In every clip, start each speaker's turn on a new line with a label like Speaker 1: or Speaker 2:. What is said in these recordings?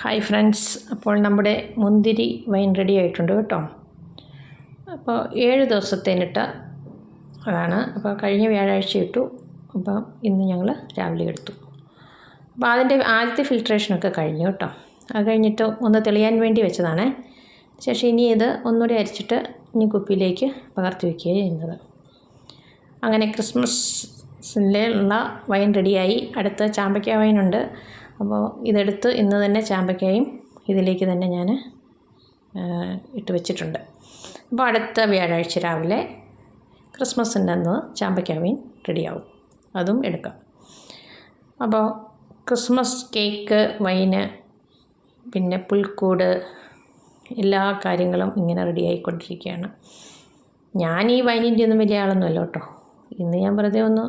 Speaker 1: Hi friends അപ്പോൾ നമ്മുടെ മുന്തിരി വൈൻ റെഡി ആയിട്ടുണ്ട് കേട്ടോ. അപ്പോൾ ഏഴ് ദിവസത്തേനിട്ട അതാണ്. അപ്പോൾ കഴിഞ്ഞ വ്യാഴാഴ്ച ഇട്ടു. അപ്പോൾ ഇന്ന് ഞങ്ങൾ രാവിലെ എടുത്തു. അപ്പോൾ അതിന്റെ ആദ്യത്തെ ഫിൽട്രേഷനൊക്കെ കഴിഞ്ഞു കേട്ടോ. അത് കഴിഞ്ഞിട്ട് ഒന്ന് തെളിയാൻ വേണ്ടി വെച്ചതാണ്. ശേഷം ഇനി ഇത് ഒന്നുകൂടി അരിച്ചിട്ട് ഇനി കുപ്പിയിലേക്ക് പകർത്തി വയ്ക്കുകയാണ് ചെയ്യുന്നത്. അങ്ങനെ ക്രിസ്മസിലുള്ള വൈൻ റെഡിയായി അടുത്ത ചാമ്പയ്ക്ക വൈനുണ്ട് അപ്പോൾ ഇതെടുത്ത് ഇന്ന് തന്നെ ചാമ്പയ്ക്കായും ഇതിലേക്ക് തന്നെ ഞാൻ ഇട്ട് വെച്ചിട്ടുണ്ട്. അപ്പോൾ അടുത്ത വ്യാഴാഴ്ച രാവിലെ ക്രിസ്മസിന്റെ അന്ന് ചാമ്പയ്ക്ക വൈൻ റെഡിയാവും. അതും എടുക്കാം. അപ്പോൾ ക്രിസ്മസ് കേക്ക് വൈന് പിന്നെ പുൽക്കൂട് എല്ലാ കാര്യങ്ങളും ഇങ്ങനെ റെഡി ആയിക്കൊണ്ടിരിക്കുകയാണ് ഞാൻ ഈ വൈനിന്റെ ഒന്നും വലിയ ആളൊന്നുമല്ല കേട്ടോ. ഇന്ന് ഞാൻ വെറുതെ ഒന്ന്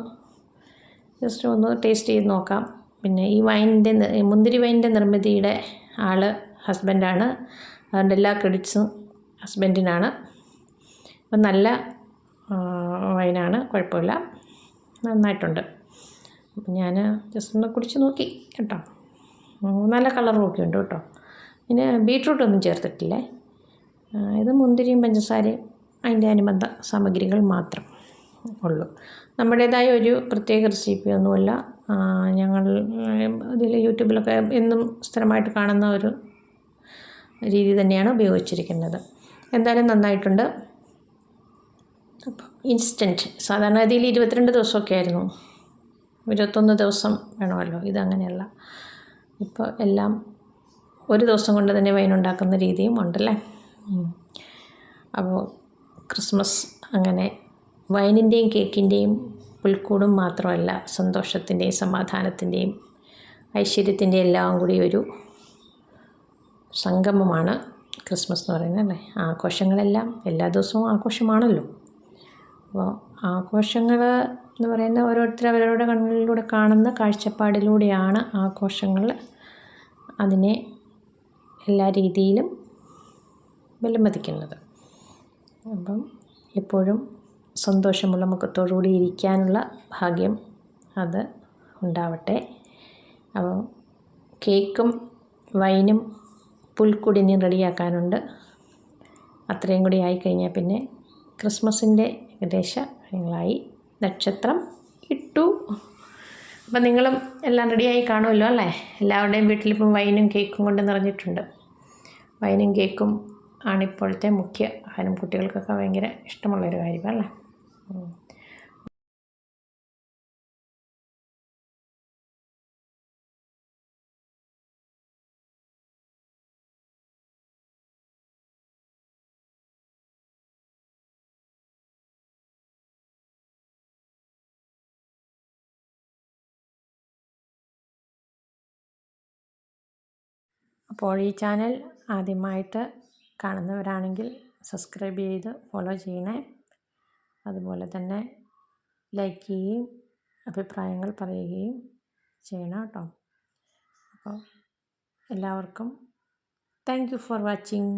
Speaker 1: ജസ്റ്റ് ഒന്ന് ടേസ്റ്റ് ചെയ്ത് നോക്കാം. പിന്നെ ഈ വൈനിന്റെ മുന്തിരി വൈനിന്റെ നിർമ്മിതിയുടെ ആൾ ഹസ്ബൻഡാണ്. അതുകൊണ്ട് എല്ലാ ക്രെഡിറ്റ്സും ഹസ്ബൻഡിനാണ്. അപ്പം നല്ല വൈനാണ്. കുഴപ്പമില്ല. നന്നായിട്ടുണ്ട്. ഞാൻ ജസ്റ്റ് ഒന്ന് കുടിച്ച് നോക്കി കേട്ടോ. നല്ല കളറും ഒക്കെ ഉണ്ട് കേട്ടോ. പിന്നെ ബീട്രൂട്ട് ഒന്നും ചേർത്തിട്ടില്ലേ ഇത് മുന്തിരിയും പഞ്ചസാരയും അതിന്റെ അനുബന്ധ സാമഗ്രികൾ മാത്രം ഉള്ളൂ. നമ്മുടേതായ ഒരു പ്രത്യേക റെസിപ്പിയൊന്നുമല്ല. ഞങ്ങൾ ഇതിൽ യൂട്യൂബിലൊക്കെ എന്നും സ്ഥിരമായിട്ട് കാണുന്ന ഒരു രീതി തന്നെയാണ് ഉപയോഗിച്ചിരിക്കുന്നത്. എന്തായാലും നന്നായിട്ടുണ്ട്. ഇൻസ്റ്റന്റ് സാധാരണ ഗതിയിൽ ഇരുപത്തിരണ്ട് ദിവസമൊക്കെ ആയിരുന്നു. ഇരുപത്തൊന്ന് ദിവസം വേണമല്ലോ ഇതങ്ങനെയല്ല ഇപ്പോൾ എല്ലാം ഒരു ദിവസം കൊണ്ട് തന്നെ വൈൻ ഉണ്ടാക്കുന്ന രീതിയും ഉണ്ടല്ലേ? അപ്പോൾ ക്രിസ്മസ് അങ്ങനെ വൈനിന്റെയും കേക്കിന്റെയും പുൽക്കൂടും മാത്രമല്ല സന്തോഷത്തിന്റെയും സമാധാനത്തിന്റെയും ഐശ്വര്യത്തിന്റെ എല്ലാം കൂടി ഒരു സംഗമമാണ് ക്രിസ്മസ് എന്ന് പറയുന്നത് അല്ലേ? ആഘോഷങ്ങളെല്ലാം എല്ലാ ദിവസവും ആഘോഷമാണല്ലോ. അപ്പോൾ ആഘോഷങ്ങൾ എന്ന് പറയുന്ന ഓരോരുത്തർ അവരവരുടെ കണ്ണുകളിലൂടെ കാണുന്ന കാഴ്ചപ്പാടിലൂടെയാണ് ആഘോഷങ്ങൾ അതിനെ എല്ലാ രീതിയിലും വിലമതിക്കുന്നത്. അപ്പം എപ്പോഴും സന്തോഷമുള്ള മുഖത്തോടുകൂടി ഇരിക്കാനുള്ള ഭാഗ്യം അത് ഉണ്ടാവട്ടെ. അപ്പോൾ കേക്കും വൈനും പുൽക്കുടിനും റെഡിയാക്കാനുണ്ട്. അത്രയും കൂടി ആയിക്കഴിഞ്ഞാൽ പിന്നെ ക്രിസ്മസിന്റെ ഏകദേശ കാര്യങ്ങളായി. നക്ഷത്രം ഇട്ടു. അപ്പം നിങ്ങളും എല്ലാം റെഡിയായി കാണുമല്ലോ അല്ലേ? എല്ലാവരുടെയും വീട്ടിലിപ്പം വൈനും കേക്കും കൊണ്ട് നിറഞ്ഞിട്ടുണ്ട്. വൈനും കേക്കും ആണിപ്പോഴത്തെ മുഖ്യ ആഹാരം കുട്ടികൾക്കൊക്കെ ഭയങ്കര ഇഷ്ടമുള്ളൊരു കാര്യമല്ലേ അപ്പോൾ ഈ ചാനൽ ആദ്യമായിട്ട് കാണുന്നവരാണെങ്കിൽ സബ്സ്ക്രൈബ് ചെയ്ത് ഫോളോ ചെയ്യണേ. അതുപോലെ തന്നെ ലൈക്ക് ചെയ്യുകയും അഭിപ്രായങ്ങൾ പറയുകയും ചെയ്യണം കേട്ടോ. അപ്പോൾ എല്ലാവർക്കും താങ്ക് യു ഫോർ വാച്ചിങ്